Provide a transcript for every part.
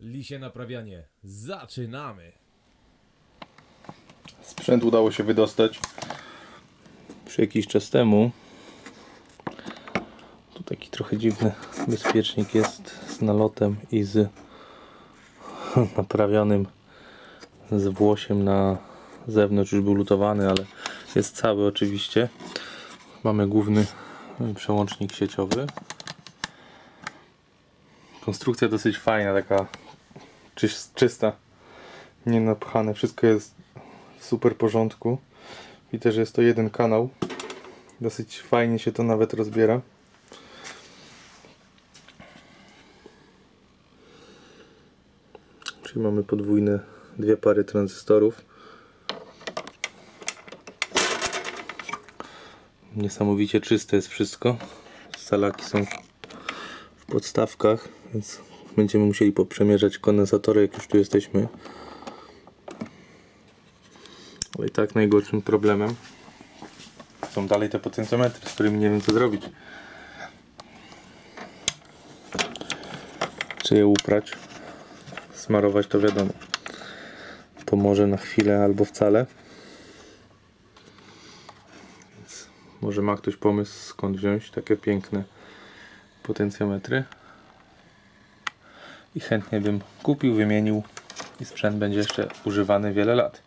Lisie naprawianie. Zaczynamy! Sprzęt udało się wydostać przy jakiś czas temu. Tu taki trochę dziwny bezpiecznik jest z nalotem i z naprawionym z włosiem na zewnątrz już był lutowany, ale jest cały oczywiście. Mamy główny przełącznik sieciowy. Konstrukcja dosyć fajna, taka czyś- czysta, nie napchane. Wszystko jest w super porządku. Widzę, że jest to jeden kanał. Dosyć fajnie się to nawet rozbiera. Czyli mamy podwójne dwie pary tranzystorów. Niesamowicie czyste jest wszystko. Salaki są w podstawkach, więc będziemy musieli poprzemierzać kondensatory, jak już tu jesteśmy. Ale i tak najgorszym problemem są dalej te potencjometry, z którymi nie wiem co zrobić. Czy je uprać? Smarować to wiadomo. Pomoże na chwilę albo wcale. Więc może ma ktoś pomysł skąd wziąć takie piękne potencjometry. I chętnie bym kupił, wymienił i sprzęt będzie jeszcze używany wiele lat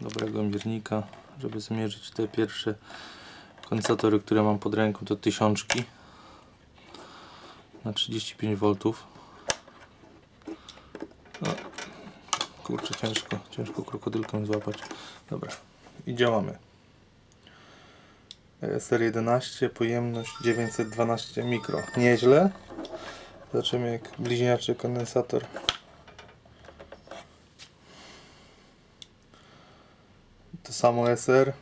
dobrego miernika, żeby zmierzyć te pierwsze kondensatory, które mam pod ręką, to tysiączki na 35 V. No, kurczę, ciężko, ciężko krokodylką złapać. Dobra, i działamy. SR11, pojemność 912 mikro. Nieźle. Zobaczymy jak bliźniaczy kondensator To samo SR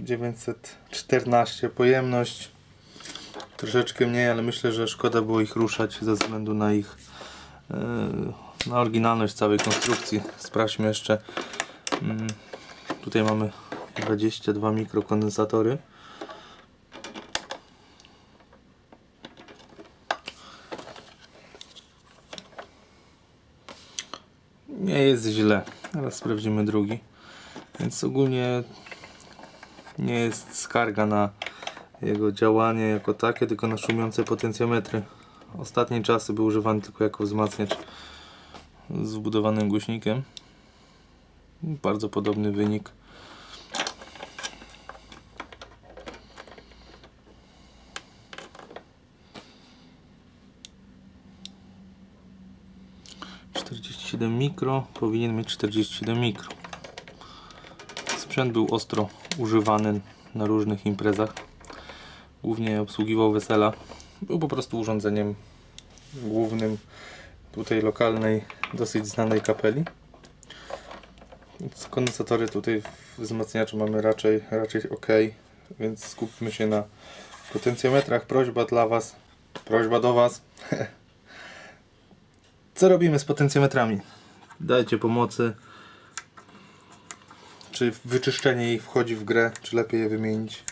914 pojemność troszeczkę mniej, ale myślę, że szkoda było ich ruszać ze względu na ich e, na oryginalność całej konstrukcji. Sprawdźmy jeszcze mm, tutaj mamy 22 mikrokondensatory nie jest źle teraz sprawdzimy drugi więc ogólnie nie jest skarga na jego działanie jako takie, tylko na szumiące potencjometry. Ostatnie czasy był używany tylko jako wzmacniacz z wbudowanym głośnikiem. Bardzo podobny wynik. ...47 mikro, powinien mieć 47 mikro. Sprzęt był ostro używany na różnych imprezach. Głównie obsługiwał wesela. Był po prostu urządzeniem głównym tutaj lokalnej, dosyć znanej kapeli. Kondensatory tutaj w wzmacniaczu mamy raczej, raczej ok, więc skupmy się na potencjometrach. Prośba dla Was, prośba do Was. Co robimy z potencjometrami? Dajcie pomocy czy wyczyszczenie ich wchodzi w grę, czy lepiej je wymienić.